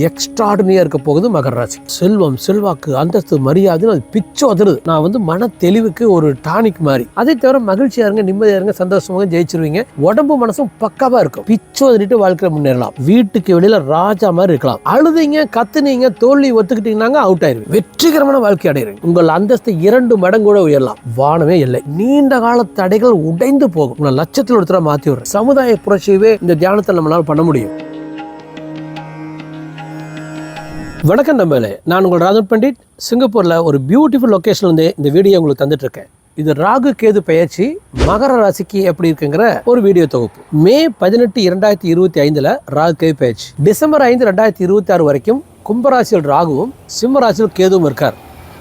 எக்ஸ்ட்ராடினியா இருக்க போகுது மகர ராசி. செல்வம் செல்வாக்கு அந்தஸ்து மரியாதை அது பிச்சு அதிருது. நான் வந்து மன தெளிவுக்கு ஒரு டானிக் மாதிரி. அதே தவிர மகிழ்ச்சியா இருங்க நிம்மதியா இருங்க சந்தோஷமாக ஜெயிச்சிருவீங்க. உடம்பு மனசும் பக்காவா இருக்கும். பிச்சு அதிட்டு வாழ்க்கையில முன்னேறலாம். வீட்டுக்கு வெளியில ராஜா மாதிரி இருக்கலாம். அழுதீங்க கத்துனீங்க தோல்வி ஒத்துக்கிட்டீங்கன்னா அவுட் ஆயிருவீங்க. வெற்றிகரமான வாழ்க்கை அடையிறீங்க. உங்கள் அந்தஸ்து இரண்டு மடங்கு கூட உயரலாம். வானமே இல்லை. நீண்ட கால தடைகள் உடைந்து போகும். உங்களை லட்சத்தில் ஒருத்தர மாத்தி விடுறேன். சமுதாய புரட்சியவே இந்த தியானத்தை நம்மளால பண்ண முடியும். வணக்கம் நம்பளே நான் உங்கள் ராஜன் பண்டிட். சிங்கப்பூரில் ஒரு பியூட்டிஃபுல் லொக்கேஷன் வந்து இந்த வீடியோ உங்களுக்கு தந்துட்டுருக்கேன். இது ராகு கேது பயிற்சி மகர ராசிக்கு எப்படி இருக்குங்கிற ஒரு வீடியோ தொகுப்பு. மே பதினெட்டு இரண்டாயிரத்தி இருபத்தி ஐந்தில் ராகு கேது பயிற்சி டிசம்பர் ஐந்து ரெண்டாயிரத்தி இருபத்தி ஆறு வரைக்கும் கும்பராசியில் ராகுவும் சிம்ம ராசியில் கேதுவும் இருக்கார்.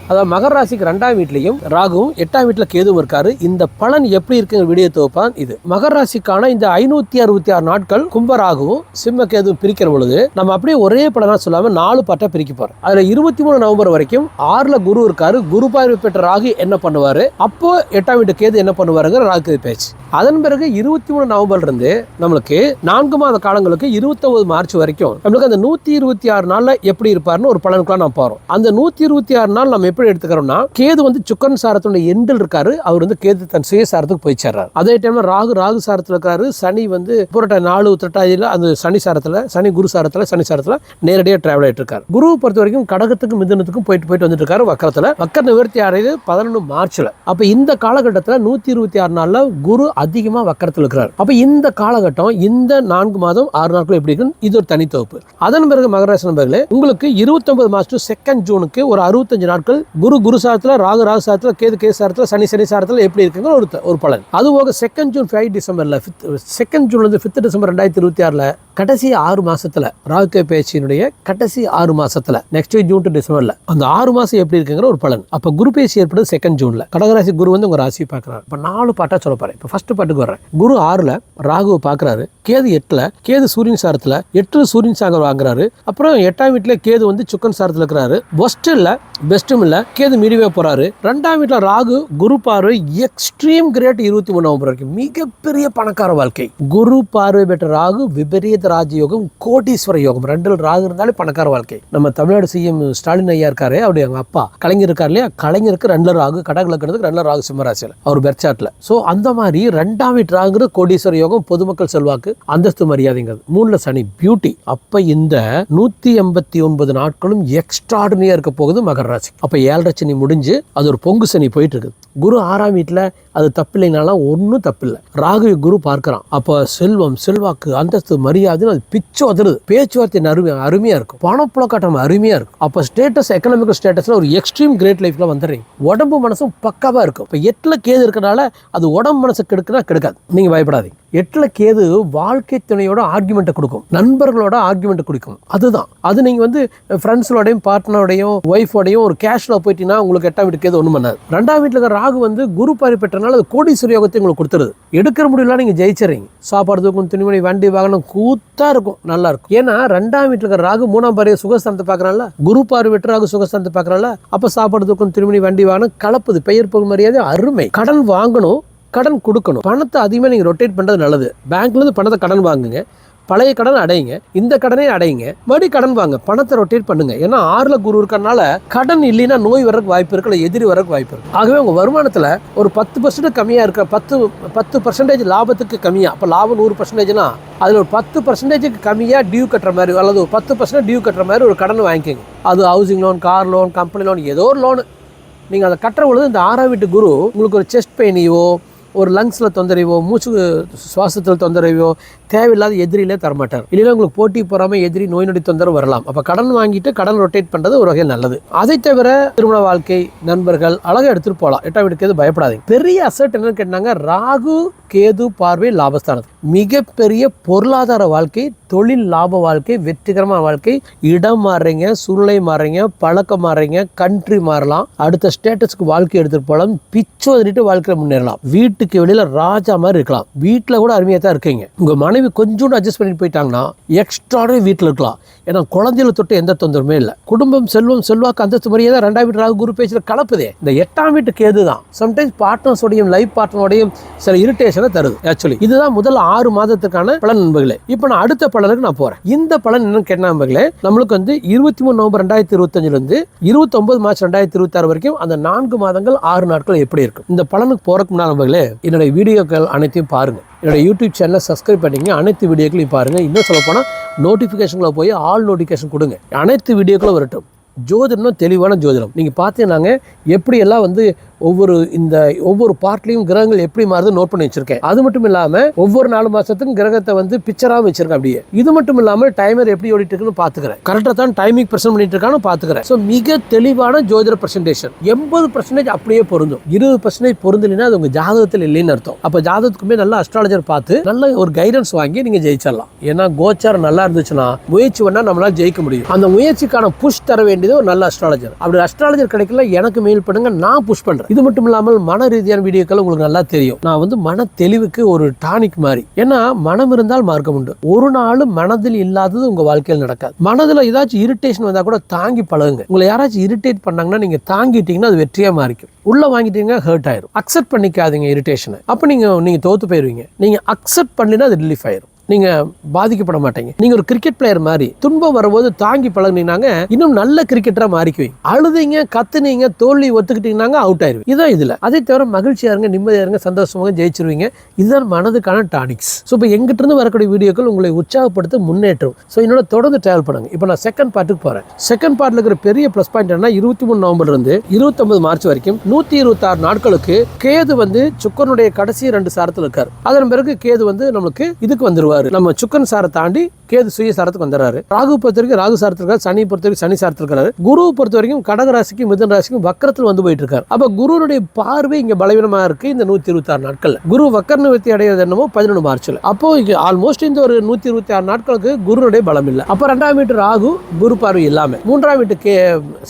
அதாவது மகர ராசிக்கு ரெண்டாம் வீட்லையும் ராகுவும் எட்டாம் வீட்டில் கேதுவும் இருக்காரு. இந்த பலன் எப்படி இருக்குங்கிற வீடியோ தொகுப்பான் இது. மகர ராசிக்கான இந்த ஐநூத்தி அறுபத்தி ஆறு நாட்கள் கும்பராகவும் சிம்ம கேதுவும் பிரிக்கிற பொழுது நம்ம அப்படியே ஒரே பலனா சொல்லாம நாலு பாட்டா பிரிக்க போறோம். அதுல இருபத்தி மூணு நவம்பர் வரைக்கும் ஆறுல குரு இருக்காரு. குரு பார்வை பெற்ற ராகு என்ன பண்ணுவாரு? அப்போ எட்டாம் வீட்டு கேது என்ன பண்ணுவாருங்கிற ராகு பேச்சு. அதன் பிறகு இருபத்தி மூணு நவம்பர்ல இருந்து நம்மளுக்கு நான்கு மாத காலங்களுக்கு இருபத்தொன்பது மார்ச் வரைக்கும் நம்மளுக்கு அந்த நூத்தி இருபத்தி ஆறு நாள்ல எப்படி இருப்பாருன்னு ஒரு பலனுக்குலாம் நம்ம போறோம். அந்த நூத்தி இருபத்தி ஆறு நாள் நம்ம எப்படி எடுத்துக்கிறோம்னா கேது வந்து சுக்கரன் சாரத்தோட எண்டில் இருக்காரு அவர் வந்து கேது தன் சுய சாரத்துக்கு போய் சேர்றாரு. அதே டைம்ல ராகு ராகு சாரத்தில் இருக்காரு சனி வந்து புரட்டா நாலு திரட்டாதியில அந்த சனி சாரத்தில் சனி குரு சாரத்தில் சனி சாரத்தில் நேரடியாக டிராவல் ஆகிட்டு இருக்காரு. குருவை பொறுத்த வரைக்கும் கடகத்துக்கும் மிதனத்துக்கும் போயிட்டு போயிட்டு வந்துட்டு இருக்காரு வக்கரத்தில். வக்கர நிவர்த்தி அடையுது பதினொன்று மார்ச்ல. அப்ப இந்த காலகட்டத்தில் நூத்தி இருபத்தி ஆறு நாள்ல குரு அதிகமா வக்கரத்தில் இருக்கிறார் அப்ப இந்த காலகட்டம் இந்த நான்கு மாதம் ஆறு நாட்கள் எப்படி இருக்கும் இது ஒரு தனித்தொகுப்பு. அதன் பிறகு மகராசி நண்பர்களே உங்களுக்கு இருபத்தொன்பது மாசம் செகண்ட் ஜூனுக்கு ஒரு அறுபத்தஞ்சு நாட்கள் குரு குரு சாரத்தில் ராகு ராகு சாரத்தில் கேது கேது சாரத்தில் சனி சனி சாரத்தில் எப்படி இருக்குங்கிற ஒரு ஒரு பலன். அது போக செகண்ட் ஜூன் ஃபைவ் டிசம்பரில் ஃபிஃப்த் செகண்ட் ஜூன் வந்து ஃபிஃப்த் டிசம்பர் ரெண்டாயிரத்தி இருபத்தி ஆறில் கடைசி ஆறு மாசத்துல ராகு பேச்சியினுடைய கடைசி ஆறு மாசத்துல நெக்ஸ்ட் ஜூன் டு டிசம்பர்ல அந்த ஆறு மாசம் எப்படி இருக்குங்கிற ஒரு பலன். அப்ப குரு பேசி ஏற்படுது செகண்ட் ஜூன்ல கடகராசி குரு வந்து உங்க ராசி பார்க்குறாரு. இப்ப நாலு பாட்டா சொல்ல போறேன். இப்ப ஃபர்ஸ்ட் பாட்டுக்கு வர்றேன். குரு ஆறுல ராகுவை பார்க்குறாரு. கேது எட்டுல கேது சூரியன் சாரத்துல எட்டு சூரியன் சாகர் வாங்குறாரு. அப்புறம் எட்டாம் வீட்டுல கேது வந்து சுக்கன் சாரத்துல இருக்கிறாரு. பெஸ்ட் இல்ல பெஸ்ட்டும் இல்ல. கேது மீறிவே போறாரு. ரெண்டாம் வீட்டுல ராகு குரு பார்வை எக்ஸ்ட்ரீம் கிரேட் இருபத்தி மூணு நவம்பர் வரைக்கும். மிகப்பெரிய பணக்கார வாழ்க்கை. குரு பார்வை பெற்ற ராகு விபரீத ராஜயோகம் கோடீஸ்வர யோகம். ரெண்டில் ராகு இருந்தாலே பணக்கார வாழ்க்கை. நம்ம தமிழ்நாடு சிஎம் ஸ்டாலின் ஐயா இருக்காரு அவருடைய அவங்க அப்பா. கலைஞர் இருக்கார் இல்லையா? கலைஞருக்கு ரெண்டு ராகு கடகலக்கிறதுக்கு ரெண்டு ராகு சிம்மராசியில் அவர் பெர்ச்சாட்டில் ஸோ அந்த மாதிரி ரெண்டாம் வீட்டு ராகுங்கிறது கோடீஸ்வர யோகம் பொதுமக்கள் செல்வாக்கு அந்தஸ்து மரியாதைங்கிறது. மூணுல சனி பியூட்டி அப்ப இந்த நூத்தி எண்பத்தி ஒன்பது நாட்களும் எக்ஸ்ட்ராடினியா இருக்க போகுது மகர ராசி. அப்ப ஏழரை சனி முடிஞ்சு அது ஒரு பொங்கு சனி போயிட்டு இருக்குது. குரு ஆறாம் வீட்டில் அது தப்பில்லைனாலும் ஒன்றும் தப்பில்லை. ராகு குரு பார்க்கறான். அப்போ செல்வம் செல்வாக்கு அந்தஸ்து மரியாதைன்னு அது பிச்சு அதிருது பேச்சுவார்த்தை அருமை அருமையாக இருக்கும். பணப்புழக்காட்டம் அருமையாக இருக்கும். அப்போ ஸ்டேட்டஸ் எக்கனாமிக்கல் ஸ்டேட்டஸில் ஒரு எக்ஸ்ட்ரீம் கிரேட் லைஃப்ல வந்துடுறீங்க. உடம்பு மனசும் பக்காவாக இருக்கும். இப்போ எட்டில் கேது இருக்கிறனால அது உடம்பு மனசு கெடுக்குன்னா கெடுக்காது. நீங்கள் பயப்படாதீங்க. எட்டில் கேது வாழ்க்கை துணையோட ஆர்குமெண்ட்டை கொடுக்கும். நண்பர்களோட ஆர்குமெண்ட்டை கொடுக்கும். அதுதான். அது நீங்கள் வந்து ஃப்ரெண்ட்ஸோடையும் பார்ட்னரோடையும் ஒய்ஃபோடையும் ஒரு கேஷில் போயிட்டீங்கன்னா உங்களுக்கு எட்டாம் வீட்டு கேது ஒன்றும் பண்ணாது. ரெண்டாம் வீட்டில் இருக்கிற ராகு வந்து குரு பாரி பெற்றனால அது கோடீஸ்வர யோகத்தை உங்களுக்கு கொடுத்துருது. எடுக்கிற முடியல நீங்கள் ஜெயிச்சிடுறீங்க. சாப்பாடு தூக்கம் துணிமணி வண்டி வாகனம் கூத்தாக இருக்கும். நல்லா இருக்கும். ஏன்னா ரெண்டாம் வீட்டில் இருக்கிற ராகு மூணாம் பாரிய சுகஸ்தானத்தை பார்க்கறான்ல? குரு பார்வை பெற்ற ராகு சுகஸ்தானத்தை பார்க்கறான்ல? அப்போ சாப்பாடு தூக்கம் துணிமணி வண்டி வாகனம் கலப்புது. பெயர் பொருள் மரியாதை அருமை. கடன் வாங்கணும் கடன் கொடுக்கணும். பணத்தை அதிகமாக நீங்கள் ரொட்டேட் பண்ணுறது நல்லது. பேங்க்லேருந்து பணத்தை கடன் வாங்குங்க. பழைய கடன் அடையுங்க. இந்த கடனே அடையுங்க. மறுபடியும் கடன் வாங்க. பணத்தை ரொட்டேட் பண்ணுங்க. ஏன்னா ஆறுல குரு இருக்கறனால கடன் இல்லைன்னா நோய் வரக்கு வாய்ப்பு இருக்கு இல்லை எதிரி வரக்கு வாய்ப்பு இருக்கு. ஆகவே உங்க வருமானத்தில் ஒரு பத்து பர்சன்ட் கம்மியாக இருக்க பத்து பத்து பர்சன்டேஜ் லாபத்துக்கு கம்மியாக அப்போ லாபம் நூறு பர்சன்டேஜ்னா அதில் ஒரு பத்து பர்சன்டேஜுக்கு கம்மியாக டியூ கட்டுற மாதிரி அல்லது ஒரு பத்து பர்சன்ட் டியூ கட்டுற மாதிரி ஒரு கடன் வாங்கிக்கோங்க. அது housing loan car loan company loan ஏதோ ஒரு லோனு நீங்கள் அதை கட்டுற பொழுது இந்த ஆறாம் வீட்டு குரு உங்களுக்கு ஒரு செஸ்ட் பெயினையோ ஒரு லங்ஸில் தொந்தரவோ மூச்சு சுவாசத்தில் தொந்தரவோ தேவையில்லாத எதிரிலே தரமாட்டார். இல்லைன்னா உங்களுக்கு போட்டி போறாம எதிரி நோய் நொடி தொந்தரவு வரலாம். அப்போ கடன் வாங்கிட்டு கடன் ரொட்டேட் பண்ணுறது ஒரு வகையில் நல்லது. அதை தவிர திருமண வாழ்க்கை நண்பர்கள் அழகாக எடுத்துகிட்டு போகலாம். எட்டாம் வீட்டுக்கு எது பயப்படாதீங்க. பெரிய அசட் என்னன்னு கேட்டாங்க ராகு கேது பார்வை லாபஸ்தானது. மிகப்பெரிய பொருளாதார வாழ்க்கை தொழில் லாப வாழ்க்கை வெற்றிகரமான வாழ்க்கை. இடம் மாறுறீங்க சூழ்நிலை மாறுறீங்க பழக்கம் மாறுறீங்க கண்ட்ரி மாறலாம். அடுத்த ஸ்டேட்டஸ்க்கு வாழ்க்கை எடுத்துட்டு போகலாம். பிச்சோதனைட்டு வாழ்க்கையில் முன்னேறலாம். வீட்டுக்கு வெளியில் ராஜா மாதிரி இருக்கலாம். வீட்டில் கூட அருமையாக தான் இருக்கீங்க. உங்கள் மன மனைவி கொஞ்சோண்டு அட்ஜஸ்ட் பண்ணிட்டு போயிட்டாங்கன்னா எக்ஸ்ட்ராடே வீட்டில் இருக்கலாம். ஏன்னா குழந்தையில தொட்டு எந்த தொந்தரவுமே இல்லை. குடும்பம் செல்வம் செல்வாக்கு அந்தஸ்து முறையே தான் ரெண்டாம் வீட்டு ராகு குரு பேச்சில் கலப்புதே. இந்த எட்டாம் வீட்டு கேது தான் சம்டைம்ஸ் பார்ட்னர்ஸோடையும் லைஃப் பார்ட்னரோடையும் சில இரிட்டேஷனை தருது ஆக்சுவலி இதுதான் முதல் ஆறு மாதத்துக்கான பலன் நண்பர்களே. இப்போ நான் அடுத்த பலனுக்கு நான் போகிறேன் இந்த பலன் என்னன்னு கேட்ட நண்பர்களே நம்மளுக்கு வந்து இருபத்தி மூணு நவம்பர் ரெண்டாயிரத்தி இருபத்தஞ்சிலிருந்து இருபத்தொம்பது மார்ச் ரெண்டாயிரத்தி இருபத்தாறு வரைக்கும் அந்த நான்கு மாதங்கள் ஆறு நாட்கள் எப்படி இருக்கும்? இந்த பலனுக்கு போறதுக்கு முன்னாடி நண்பர்களே என்னுடைய வீடியோக்கள் அனைத்தையும் பாருங்கள் என்னோட யூடியூப் சேனலை சப்ஸ்கிரைப் பண்ணிங்க அனைத்து வீடியோக்களையும் பாருங்கள் இன்னும் சொல்ல போனால் நோட்டிஃபிகேஷன்களை போய் ஆல் நோட்டிஃபிகேஷன் கொடுங்க. அனைத்து வீடியோக்களும் வரட்டும். ஜோதிடம்னா தெளிவான ஜோதிடம். நீங்கள் பார்த்தீங்கன்னாங்க எப்படியெல்லாம் வந்து ஒவ்வொரு இந்த ஒவ்வொரு பார்ட்லையும் கிரகங்கள் எப்படி மாறுது நோட் பண்ணி வச்சிருக்கேன். அது மட்டும் இல்லாமல் ஒவ்வொரு நாலு மாதத்துக்கும் கிரகத்தை வந்து பிக்சராகவும் வச்சிருக்கேன் அப்படியே. இது மட்டும் இல்லாமல் டைமர் எப்படி ஓடிட்டு இருக்குன்னு பார்த்துக்கிறேன் கரெக்டாக தான் டைமிங் பிரசன்ட் பண்ணிட்டு இருக்கான்னு பார்த்துக்கிறேன் ஸோ மிக தெளிவான ஜோதிட பிரசன்டேஷன் எண்பது பர்சன்டேஜ் அப்படியே பொருந்தும். இருபது பர்சன்டேஜ் பொருந்தலைன்னா அது உங்கள் ஜாதகத்தில் இல்லைன்னு அர்த்தம். அப்போ ஜாதகத்துக்குமே நல்ல அஸ்ட்ராலஜர் பார்த்து நல்ல ஒரு கைடன்ஸ் வாங்கி நீங்கள் ஜெயிச்சிடலாம். ஏன்னா கோச்சாரம் நல்லா இருந்துச்சுன்னா முயற்சி பண்ணால் நம்மளால ஜெயிக்க முடியும். அந்த முயற்சிக்கான புஷ் தர வேண்டியது ஒரு நல்ல அஸ்ட்ராலஜர் அப்படி அஸ்ட்ராலஜர் கிடைக்கல எனக்கு மெயில் பண்ணுங்க நான் புஷ் இது மட்டும் இல்லாமல் மன ரீதியான வீடியோக்கள் உங்களுக்கு நல்லா தெரியும். நான் வந்து மன தெளிவுக்கு ஒரு டானிக் மாதிரி. ஏன்னா மனம் இருந்தால் மார்க்கம் உண்டு. ஒரு நாளும் மனதில் இல்லாதது உங்க வாழ்க்கையில் நடக்காது. மனதில் ஏதாச்சும் இரிட்டேஷன் வந்தால் கூட தாங்கி பழகுங்க. உங்களை யாராச்சும் இரிட்டேட் பண்ணாங்கன்னா நீங்க தாங்கிட்டீங்கன்னா அது வெற்றியா மாறிக்கும். உள்ள வாங்கிட்டீங்கன்னா ஹர்ட் ஆயிரும். அக்செப்ட் பண்ணிக்காதீங்க இரிட்டேஷனை அப்போ நீங்க நீங்க தோத்து போயிருவீங்க. நீங்க அக்செப்ட் பண்ணினா அது ரிலீஃப் ஆயிரும். நீங்க பாதிக்கப்பட மாட்டீங்க. நீங்க ஒரு கிரிக்கெட் பிளேயர் மாதிரி துன்பம் வரும்போது தாங்கி பழகுனீங்கன்னாங்க இன்னும் நல்ல கிரிக்கெட்டரா மாறிக்குவீங்க. அழுதீங்க கத்துனீங்க தோல்வி ஒத்துக்கிட்டீங்கன்னாங்க அவுட் ஆயிருவீங்க. இதான் இதுல. அதே தவிர மகிழ்ச்சியா இருங்க நிம்மதியா இருங்க சந்தோஷமாக ஜெயிச்சிருவீங்க. இதுதான் மனதுக்கான டானிக்ஸ் ஸோ இப்போ எங்கிட்ட இருந்து வரக்கூடிய வீடியோக்கள் உங்களை உற்சாகப்படுத்த முன்னேற்றம். ஸோ என்னோட தொடர்ந்து டிராவல் பண்ணுங்க. இப்போ நான் செகண்ட் பார்ட்டுக்கு போறேன். செகண்ட் பார்ட்ல இருக்கிற பெரிய ப்ளஸ் பாயிண்ட் என்ன இருபத்தி மூணு நவம்பர் இருந்து இருபத்தொன்பது மார்ச் வரைக்கும் நூத்தி இருபத்தாறு நாட்களுக்கு கேது வந்து சுக்கரனுடைய கடைசி ரெண்டு சாரத்தில் இருக்காரு. அதன் பிறகு கேது வந்து நம்மளுக்கு இதுக்கு வந்துருவார். நம்ம சுக்கன் சாரை தாண்டி கேது சுய சாரத்துக்கு வந்துடுறாரு ராகு பொறுத்த வரைக்கும் ராகு சாரத்தில் சனி பொறுத்த வரைக்கும் சனி சாரத்திற்காரு குரு பொறுத்த வரைக்கும் கடக ராசிக்கும் மிதன் ராசிக்கும் வக்கரத்தில் வந்து போயிட்டு இருக்காரு அப்ப குருனுடைய பார்வை இங்க பலவீனமா இருக்கு இந்த நூத்தி இருபத்தி ஆறு நாட்கள் குரு வக்கர நிவர்த்தி அடைகிறது என்னமோ பதினொன்று மார்ச்ல. அப்போ ஆல்மோஸ்ட் இந்த ஒரு நூத்தி இருபத்தி ஆறு நாட்களுக்கு குருனுடைய பலம் இல்லை. அப்ப ரெண்டாம் வீட்டு ராகு குரு பார்வை இல்லாம. மூன்றாம் வீட்டு கே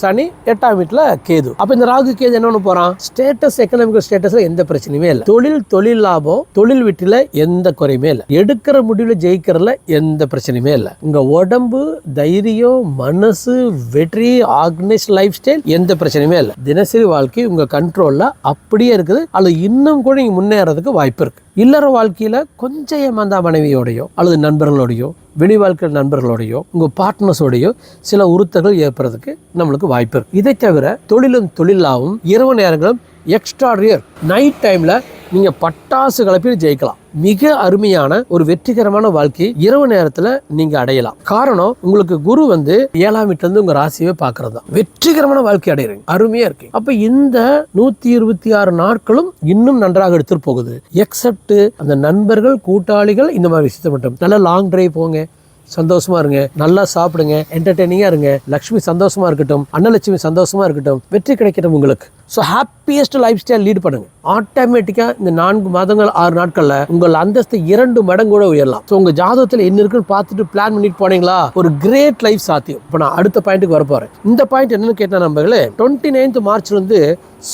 சனி எட்டாம் வீட்டுல கேது. அப்ப இந்த ராகு கேது என்ன பண்ண போறான்? ஸ்டேட்டஸ் எக்கனாமிக்கல் ஸ்டேட்டஸ்ல எந்த பிரச்சனையுமே இல்லை. தொழில் தொழில் லாபம் தொழில் வீட்டில் எந்த குறையுமே இல்லை. எடுக்கிற முடிவில் ஜெயிக்கிறதுல எந்த பிரச்சனை பிரச்சனையுமே இல்லை. உங்கள் உடம்பு தைரியம் மனசு வெற்றி ஆர்கனைஸ் லைஃப் ஸ்டைல் எந்த பிரச்சனையுமே இல்லை. தினசரி வாழ்க்கை உங்கள் கண்ட்ரோலில் அப்படியே இருக்குது. அது இன்னும் கூட நீங்கள் முன்னேறதுக்கு வாய்ப்பு இருக்குது இல்லற வாழ்க்கையில் கொஞ்சம் ஏமாந்தா மனைவியோடையோ அல்லது நண்பர்களோடையோ வெளி வாழ்க்கை நண்பர்களோடையோ உங்கள் பார்ட்னர்ஸோடையோ சில உறுத்தல்கள் ஏற்படுறதுக்கு நம்மளுக்கு வாய்ப்பு இருக்குது இதை தவிர தொழிலும் தொழிலாகவும் இரவு நேரங்களும் எக்ஸ்ட்ராடியர் நைட் டைமில் நீங்கள் பட்டாசு கலப்பி ஜெயிக்கலாம். மிக அருமையான ஒரு வெற்றிகரமான வாழ்க்கை இரவு நேரத்துல நீங்க அடையலாம். காரணம் உங்களுக்கு குரு வந்து ஏழாம் வீட்டுல இருந்து உங்க ராசியவே பாக்குறது. தான் வெற்றிகரமான வாழ்க்கை அடையிறீங்க. அருமையா இருக்கு அப்ப இந்த நூத்தி இருபத்தி ஆறு நாட்களும் இன்னும் நன்றாக எடுத்துட்டு போகுது. எக்ஸப்ட் அந்த நண்பர்கள் கூட்டாளிகள் இந்த மாதிரி விஷயத்தை மட்டும். நல்லா லாங் டிரைவ் போங்க. சந்தோஷமா இருங்க. நல்லா சாப்பிடுங்க. என்டர்டெய்னிங்கா இருங்க. லக்ஷ்மி சந்தோஷமா இருக்கட்டும். அன்னலட்சுமி சந்தோஷமா இருக்கட்டும். வெற்றி கிடைக்கட்டும் உங்களுக்கு. So happiest lifestyle lead பண்ணுங்க. ஆட்டோமேட்டிக்காக இந்த நான்கு மாதங்கள் ஆறு நாட்களில் உங்கள் அந்தஸ்து இரண்டு மடங்கு கூட உயரலாம். ஸோ உங்கள் ஜாதகத்தில் என்ன இருக்குன்னு பார்த்துட்டு பிளான் பண்ணிட்டு போனீங்களா? ஒரு கிரேட் லைஃப் சாத்தியம். இப்போ நான் அடுத்த பாயிண்ட்டுக்கு வர போகிறேன் இந்த பாயிண்ட் என்னன்னு கேட்டால் நம்பர்களே டுவெண்ட்டி நைன்த் மார்ச்லிருந்து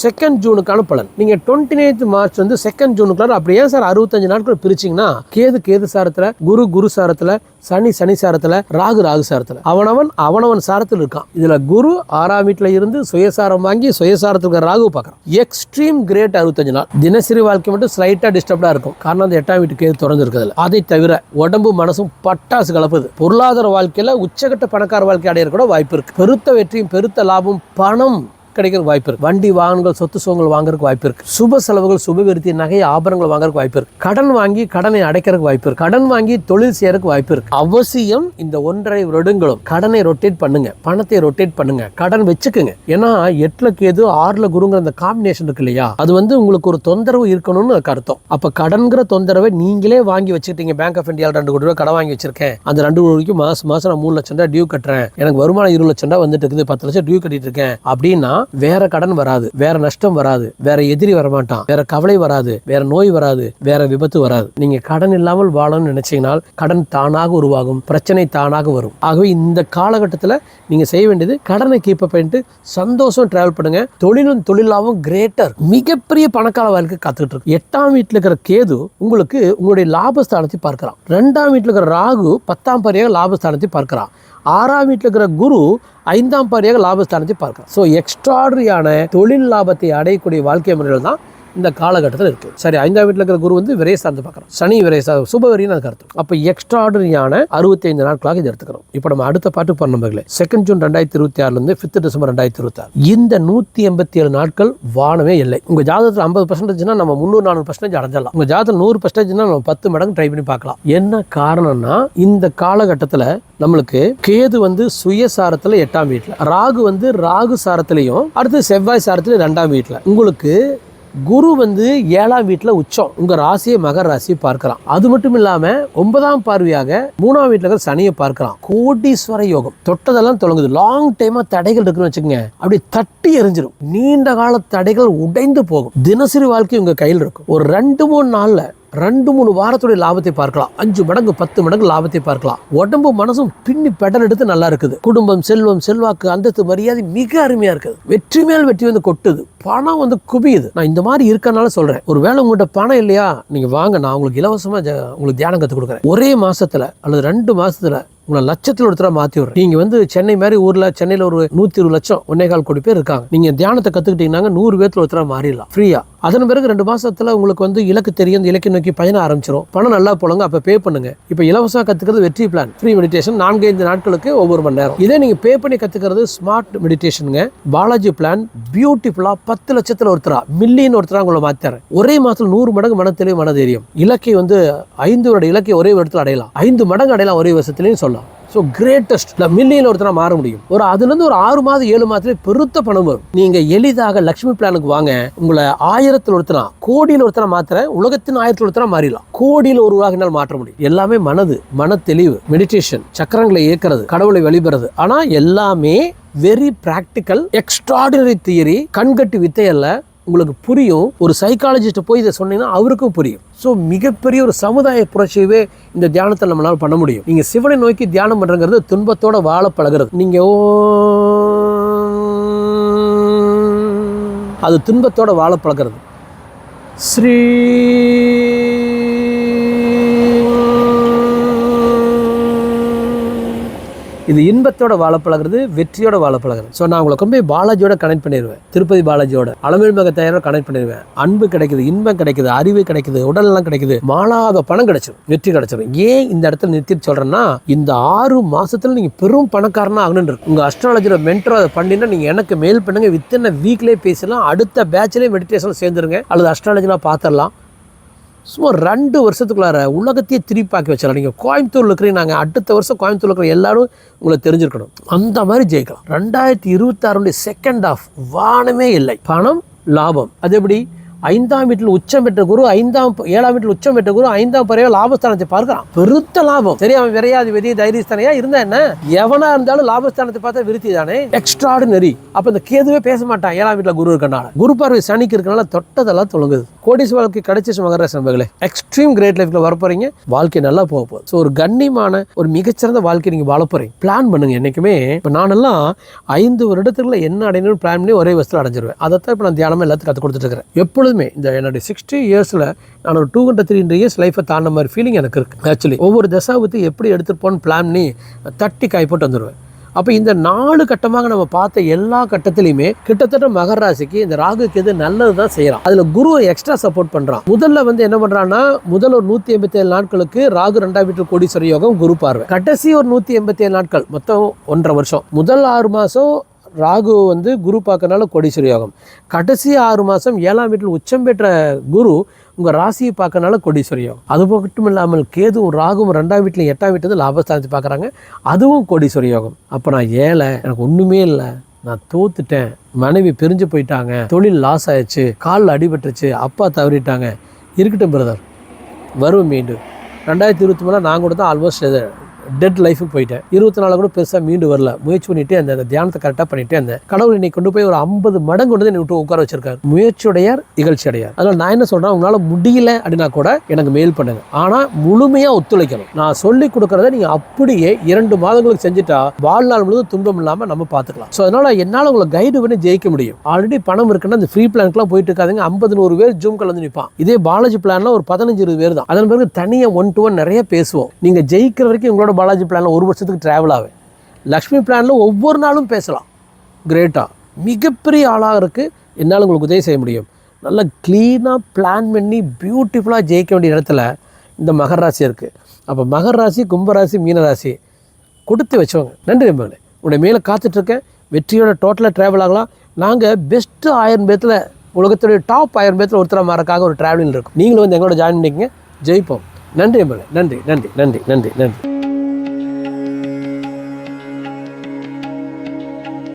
செகண்ட் ஜூனுக்கான பலன். நீங்க டுவெண்ட்டி நைன்த் மார்ச் வந்து செகண்ட் ஜூனுக்குள்ள அப்படி ஏன் சார் அறுபத்தஞ்சு நாட்கள் பிரிச்சிங்கன்னா கேது கேது சாரத்துல குரு குரு சாரத்துல சனி சனி சாரத்துல ராகு ராகு சாரத்துல. அவனவன் அவனவன் சாரத்தில் இருக்கான். இதுல குரு ஆறாம் வீட்டுல இருந்து சுயசாரம் வாங்கி சுயசாரத்துக்கு ராகு பார்க்கறான். எக்ஸ்ட்ரீம் கிரேட் அறுபத்தஞ்சு நாள். தினசரி வாழ்க்கை மட்டும் ஸ்லைட்டா டிஸ்டர்ப்டா இருக்கும். காரணம் அந்த எட்டாம் வீட்டு கேது திறந்துருக்குதுல அதை தவிர உடம்பு மனசும் பட்டாசு கலப்புது. பொருளாதார வாழ்க்கையில உச்சகட்ட பணக்கார வாழ்க்கை அடையிற கூட வாய்ப்பு இருக்கு. பெருத்த வெற்றியும் பெருத்த லாபம் பணம். கிடைக்கிற வாய்ப்பு இருக்கு. வண்டி வாகனங்கள் சொத்து சுகங்கள் வாங்குறதுக்கு வாய்ப்பு இருக்கு. சுப செலவுகள் சுபவிருத்தி நகை ஆபரணங்கள் வாங்குறதுக்கு வாய்ப்பு இருக்கு. கடன் வாங்கி கடனை அடைக்கிறதுக்கு வாய்ப்பு இருக்கு. கடன் வாங்கி தொழில் செய்யறதுக்கு வாய்ப்பு இருக்கு. அவசியம் இந்த ஒன்றரை வருடங்களும் கடனை ரொட்டேட் பண்ணுங்க. பணத்தை ரொட்டேட் பண்ணுங்க. கடன் வச்சுக்குங்க. ஏன்னா எட்டுல கேது ஆறுல குருங்கிற அந்த காம்பினேஷன் இருக்கு இல்லையா? அது வந்து உங்களுக்கு ஒரு தொந்தரவு இருக்கணும்னு அதுக்கு அர்த்தம். அப்ப கடன்கிற தொந்தரவை நீங்களே வாங்கி வச்சுக்கிட்டீங்க. பேங்க் ஆஃப் இந்தியாவில் ரெண்டு கோடி ரூபாய் கடன் வாங்கி வச்சிருக்கேன். அந்த ரெண்டு கோடி ரூபாய்க்கு மாசம் மாசம் நான் மூணு லட்சம் ரூபாய் டியூ கட்டுறேன். எனக்கு வருமானம் இருபது லட்சம் ரூபாய் வந்துட்டு இருக்குது. பத்து லட்சம் டியூ கட்டிட்டு இருக்கேன். அப்படின்னா வேற கடன் வராது வேற நஷ்டம் வராது வேற எதிரி வரமாட்டான் வேற கவலை வராது வேற நோய் வராது வேற விபத்து வராது. நீங்க கடன் இல்லாமல் வாழணும்னு நினைச்சீங்கன்னா கடன் தானாக உருவாகும் பிரச்சனை தானாக வரும். ஆகவே இந்த காலகட்டத்தில் நீங்க செய்ய வேண்டியது கடனை கீப் பண்ணிட்டு சந்தோஷம் டிராவல் பண்ணுங்க. தொழிலும் தொழிலாகவும் கிரேட்டர் மிகப்பெரிய பணக்கால வாழ்க்கை காத்துக்கிட்டு இருக்கு. எட்டாம் வீட்டில் இருக்கிற கேது உங்களுக்கு உங்களுடைய லாபஸ்தானத்தை பார்க்கலாம் ரெண்டாம் வீட்டில் இருக்கிற ராகு பத்தாம் பரியாக லாபஸ்தானத்தை பார்க்கிறான். ஆறாம் வீட்டில் இருக்கிற குரு ஐந்தாம் பாரியாக லாபஸ்தானத்தை பார்க்கலாம் ஸோ எக்ஸ்ட்ராடரியான தொழில் லாபத்தை அடையக்கூடிய வாழ்க்கை முறைகள் தான் இந்த காலகட்டத்தில் இருக்குது சரி ஐந்தாம் வீட்டில் இருக்கிற குரு வந்து விரைசார்ந்து பார்க்குறோம் சனி விரைசா சுபவரின்னு அதுக்கு அர்த்தம். அப்போ எக்ஸ்ட்ராடரியான அறுபத்தைந்து நாட்களாக இது எடுத்துக்கிறோம். இப்போ நம்ம அடுத்த பாட்டு பண்ண நம்பர்களே செகண்ட் ஜூன் ரெண்டாயிரத்தி இருபத்தி ஆறுலேருந்து ஃபிஃப்த் டிசம்பர் ரெண்டாயிரத்தி இருபத்தி ஆறு. இந்த நூற்றி எண்பத்தி ஏழு நாட்கள் வானமே இல்லை. உங்கள் ஜாதகத்தில் ஐம்பது பர்சன்டேஜ்னா நம்ம முந்நூறு நானூறு பர்சன்டேஜ் அடைஞ்சிடலாம். உங்கள் ஜாதகத்தில் நூறு பர்சன்டேஜ்னா நம்ம பத்து மடங்கு ட்ரை பண்ணி பார்க்கலாம். என்ன காரணம்னா இந்த காலகட்டத்தில் நம்மளுக்கு கேது வந்து சுயசாரத்தில் எட்டாம் வீட்டில் ராகு வந்து ராகு சாரத்திலையும் அடுத்து செவ்வாய் சாரத்திலையும் ரெண்டாம் வீட்டில் உங்களுக்கு குரு வந்து ஏழாம் வீட்டில் உச்சம். உங்கள் ராசியை மகர் ராசியை பார்க்கலாம். அது மட்டும் இல்லாமல் ஒன்பதாம் பார்வையாக மூணாம் வீட்டில் இருக்கிற சனியை பார்க்கலாம். கோடீஸ்வர யோகம். தொட்டதெல்லாம் தொடங்குது. லாங் டைமாக தடைகள் இருக்குன்னு வச்சுக்கோங்க. அப்படி தட்டி எரிஞ்சிடும் நீண்ட கால தடைகள் உடைந்து போகும். தினசரி வாழ்க்கை உங்கள் கையில் இருக்கும். ஒரு ரெண்டு மூணு நாளில் ரெண்டு மூணு வாரத்துடைய லாபத்தை பார்க்கலாம். அஞ்சு மடங்கு பத்து மடங்கு லாபத்தை பார்க்கலாம். உடம்பு மனசும் பின்னி பெடல் எடுத்து நல்லா இருக்குது. குடும்பம் செல்வம் செல்வாக்கு அந்தத்து மரியாதை மிக அருமையா இருக்குது. வெற்றி மேல் வெற்றி வந்து கொட்டுது. பணம் வந்து குவியுது. நான் இந்த மாதிரி இருக்கனால சொல்றேன். ஒருவேளை உங்கள்கிட்ட பணம் இல்லையா? நீங்க வாங்க நான் உங்களுக்கு இலவசமா உங்களுக்கு தியானம் கற்றுக் கொடுக்குறேன். ஒரே மாசத்துல அல்லது ரெண்டு மாசத்துல உங்களை லட்சத்தில் ஒருத்தராக மாற்றி விடுறேன். நீங்கள் வந்து சென்னை மாதிரி ஊரில் சென்னையில் ஒரு நூற்றி இருபது லட்சம் ஒன்னே கால் கோடி பேர் இருக்காங்க. நீங்கள் தியானத்தை கற்றுக்கிட்டீங்கன்னா நூறு பேர்த்தில் ஒருத்தராக மாறிடலாம். ஃப்ரீயாக அதன் பிறகு ரெண்டு மாதத்தில் உங்களுக்கு வந்து இலக்கு தெரியும். இந்த இலக்கை நோக்கி பயணம் ஆரம்பிச்சிடும் பணம் நல்லா போலங்க அப்போ பே பண்ணுங்க. இப்போ இலவசமாக கற்றுக்கிறது வெற்றி பிளான் ஃப்ரீ மெடிடேஷன் நான்கு ஐந்து நாட்களுக்கு ஒவ்வொரு மணி நேரம். இதே நீங்கள் பே பண்ணி கற்றுக்கிறது ஸ்மார்ட் மெடிடேஷனுங்க பாலாஜி பிளான் பியூட்டிஃபுல்லாக பத்து லட்சத்தில் ஒருத்தரா மில்லியன் ஒருத்தரா உங்களை மாற்றிறேன் ஒரே மாதத்தில் நூறு மடங்கு மனத்திலே மனதைரியம். இலக்கை வந்து ஐந்து வருட இலக்கை ஒரே வருடத்தில் அடையலாம். ஐந்து மடங்கு அடையலாம் ஒரே வருஷத்துலையும் சொல்லலாம். ஸோ கிரேட்டஸ்ட் இல்லை மில்லியன் ஒருத்தராக மாற முடியும். ஒரு அதுலேருந்து ஒரு ஆறு மாதம் ஏழு மாதத்துல பெருத்த பணம் வரும். நீங்கள் எளிதாக லக்ஷ்மி பிளானுக்கு வாங்க. உங்களை ஆயிரத்தில் ஒருத்தனா கோடியில் ஒருத்தனா மாத்திர உலகத்தின் ஆயிரத்தில் ஒருத்தனா மாறிடலாம். கோடியில் ஒரு வாகினால் மாற்ற முடியும். எல்லாமே மனது மன தெளிவு மெடிடேஷன் சக்கரங்களை இயக்கிறது கடவுளை வழிபடுறது. ஆனால் எல்லாமே வெரி ப்ராக்டிக்கல் எக்ஸ்ட்ராடினரி தியரி கண்கட்டு வித்தை அல்ல உங்களுக்கு புரியும் ஒரு சைக்காலஜிஸ்ட்டை போய் இதை சொன்னீங்கன்னா அவருக்கும் புரியும். ஸோ மிகப்பெரிய ஒரு சமுதாய புரட்சியவே இந்த தியானத்தை நம்மளால் பண்ண முடியும். நீங்கள் சிவனை நோக்கி தியானம் பண்ணுறங்கிறது துன்பத்தோட வாழ பழகிறது. நீங்கள் ஓ அது துன்பத்தோட வாழ பழகிறது. ஸ்ரீ இது இன்பத்தோட வாழ பழகிறது வெற்றியோட வாழ பழகிறது ஸோ நான் உங்களை கொண்டு போய் பாலாஜியோட கனெக்ட் பண்ணிடுவேன் திருப்பதி பாலாஜியோட அலமேல் தயாரோட கனெக்ட் பண்ணிடுவேன் அன்பு கிடைக்குது இன்பம் கிடைக்குது அறிவு கிடைக்குது உடல்லாம் கிடைக்குது. மாலாத பணம் கிடைச்சிடும் வெற்றி கிடைச்சிடும் ஏன் இந்த இடத்துல நிறுத்திட்டு சொல்கிறேன்னா இந்த ஆறு மாதத்தில் நீங்கள் பெரும் பணக்காரனாக ஆகணும்னு இருக்கு. உங்க அஸ்ட்ராலஜியோட மென்டர் அதை பண்ணினா நீங்கள் எனக்கு மெயில் பண்ணுங்கள் வித்தின் வீக்லேயே பேசலாம் அடுத்த பேட்ச்லேயே மெடிடேஷன் சேர்ந்துருங்க. அல்லது அஸ்ட்ராலஜிலாம் பார்த்துடலாம். சும்மா ரெண்டு வருஷத்துக்குள்ளார உலகத்தையே திருப்பாக்கி வச்சிடலாம் நீங்கள் கோயம்புத்தூர்ல இருக்கிறீங்க நாங்கள் அடுத்த வருஷம் கோயம்புத்தூர்ல இருக்கிற எல்லாரும் உங்களை தெரிஞ்சிருக்கணும். அந்த மாதிரி ஜெயிக்கலாம். ரெண்டாயிரத்தி இருபத்தாறுடைய செகண்ட் ஆஃப் வானமே இல்லை. பணம் லாபம். அது எப்படி? ஐந்தாம் வீட்டில் உச்சம் பெற்ற குரு ஐந்தாம் ஏழாம் வீட்டில் உச்சம் பெற்ற குரு ஐந்தாம் பறவை லாபஸ்தானத்தை பார்க்கிறான். பெருத்த லாபம். சரி அவன் விரையாது வெறிய தைரியஸ்தானையா இருந்தா என்ன? எவனா இருந்தாலும் லாபஸ்தானத்தை பார்த்தா விருத்தி தானே? எக்ஸ்ட்ராடினரி அப்ப இந்த கேதுவே பேச மாட்டான். ஏழாம் வீட்டில் குரு இருக்கனால. குரு பார்வை சனிக்கு இருக்கனால தொட்டதெல்லாம் தொழுங்குது கோடிஸ் வாழ்க்கை கிடைச்சி மகர நண்பர்களே. எக்ஸ்ட்ரீம் கிரேட் லைஃப்ல வர போறீங்க வாழ்க்கை நல்லா போக போகுது. ஸோ ஒரு கண்ணியமான ஒரு மிகச்சிறந்த வாழ்க்கை நீங்க வாழ போறீங்க. பிளான் பண்ணுங்க என்னைக்குமே. இப்போ நானெல்லாம் ஐந்து வருடத்துக்குள்ள என்ன அடையணும்னு பிளான் பண்ணி ஒரே வருஷத்தில் அடைஞ்சிருவேன். அதைத்தான் இப்போ நான் தியானமாக எல்லாத்துக்கும் கற்றுக் கொடுத்துட்டு இருக்கிறேன். எப்பொழுதுமே இந்த என்னுடைய சிக்ஸ்டி இயர்ஸில் நான் ஒரு two hundred three hundred years லைஃப்பை தாண்ட மாதிரி ஃபீலிங் எனக்கு இருக்குது ஆக்சுவலி ஒவ்வொரு தசாபத்து எப்படி எடுத்துருப்போன்னு பிளான் பண்ணி தட்டி காய் போட்டு வந்துடுவேன் அப்போ இந்த நாலு கட்டமாக நம்ம பார்த்த எல்லா கட்டத்திலையுமே கிட்டத்தட்ட மகர ராசிக்கு இந்த ராகுக்கு எது நல்லது தான் செய்யறான். அதுல குரு எக்ஸ்ட்ரா சப்போர்ட் பண்றான். முதல்ல வந்து என்ன பண்றான்னா முதல் ஒரு நூத்தி எண்பத்தி ஏழு நாட்களுக்கு ராகு ரெண்டாம் வீட்டு கோடீஸ்வர யோகம் குரு பார்வை. கடைசி ஒரு நூத்தி எண்பத்தி ஏழு நாட்கள் மொத்தம் ஒன்றரை வருஷம். முதல் ஆறு மாசம் ராகு வந்து குரு பார்க்கறனால கோடீஸ்வர யோகம் கடைசி ஆறு மாதம் ஏழாம் வீட்டில் உச்சம் பெற்ற குரு உங்கள் ராசியை பார்க்கறனால கோடீஸ்வர யோகம் அது மட்டும் இல்லாமல் கேதுவும் ராகுவும் ரெண்டாம் வீட்டில் எட்டாம் வீட்டு லாபஸ்தானத்தை பார்க்குறாங்க. அதுவும் கோடீஸ்வர யோகம் அப்போ நான் ஏழை எனக்கு ஒன்றுமே இல்லை. நான் தோத்துட்டேன். மனைவி பிரிஞ்சு போயிட்டாங்க. தொழில் லாஸ் ஆயிடுச்சு. காலில் அடிபட்டுருச்சு. அப்பா தவறிட்டாங்க. இருக்கட்டும் பிரதர் வரும் மீண்டும். ரெண்டாயிரத்தி இருபத்தி மூணில் நான் கூட தான் ஆல்மோஸ்ட் டெட் லைஃபுக்கு போயிட்டேன். இருபத்தி நாலு கூட பெருசாக மீண்டு வரல. முயற்சி பண்ணிட்டே அந்த தியானத்தை கரெக்டாக பண்ணிட்டே இருந்தேன். கடவுள் என்னை கொண்டு போய் ஒரு ஐம்பது மடங்கு கொண்டு வந்து என்னை விட்டு உட்கார வச்சிருக்காரு. முயற்சியுடையார் இகழ்ச்சி அடையார். அதனால் நான் என்ன சொல்கிறேன் உங்களால் முடியல அப்படின்னா கூட எனக்கு மெயில் பண்ணுங்க. ஆனால் முழுமையாக ஒத்துழைக்கணும். நான் சொல்லி கொடுக்குறத நீங்கள் அப்படியே இரண்டு மாதங்களுக்கு செஞ்சுட்டா வாழ்நாள் முழுவதும் துன்பம் இல்லாமல் நம்ம பார்த்துக்கலாம். ஸோ அதனால் என்னால் உங்களை கைடு பண்ணி ஜெயிக்க முடியும். ஆல்ரெடி பணம் இருக்குன்னா அந்த ஃப்ரீ பிளான்க்குலாம் போயிட்டு இருக்காதுங்க. ஐம்பது நூறு பேர் ஜூம் கலந்து நிற்பான் இதே பாலாஜி பிளான்லாம் ஒரு பதினஞ்சு இருபது பேர் தான். அதன் பிறகு தனியாக ஒன் டு ஒன் நிறைய பேசுவோம். நீங்கள் ஜெயிக்கிற வரைக்கும் உங்களோட பாலாஜி பிளானில் ஒரு வருஷத்துக்கு ட்ராவல் ஆவேன். லக்ஷ்மி பிளானில் ஒவ்வொரு நாளும் பேசலாம். கிரேட்டாக மிகப்பெரிய ஆளாக இருக்குது என்னால் உங்களுக்கு உதவி செய்ய முடியும். நல்லா க்ளீனாக பிளான் பண்ணி பியூட்டிஃபுல்லாக ஜெயிக்க வேண்டிய இடத்துல இந்த மகர் ராசி இருக்குது அப்போ மகர் ராசி கும்பராசி மீனராசி கொடுத்து வச்சவங்க. நன்றி நண்பர்களே உடைய மேலே காத்துட்ருக்கேன் வெற்றியோட டோட்டலாக ட்ராவல் ஆகலாம். நாங்கள் பெஸ்ட்டு ஆயிரம் பேத்தில் உலகத்துடைய டாப் ஆயிரம் பேத்தில் ஒருத்தர மாறக்காக ஒரு ட்ராவலிங் இருக்கும். நீங்களும் வந்து எங்களோட ஜாயின் பண்ணிக்கங்க. ஜெயிப்போம். நன்றி நண்பர்களே நன்றி நன்றி நன்றி நன்றி நன்றி.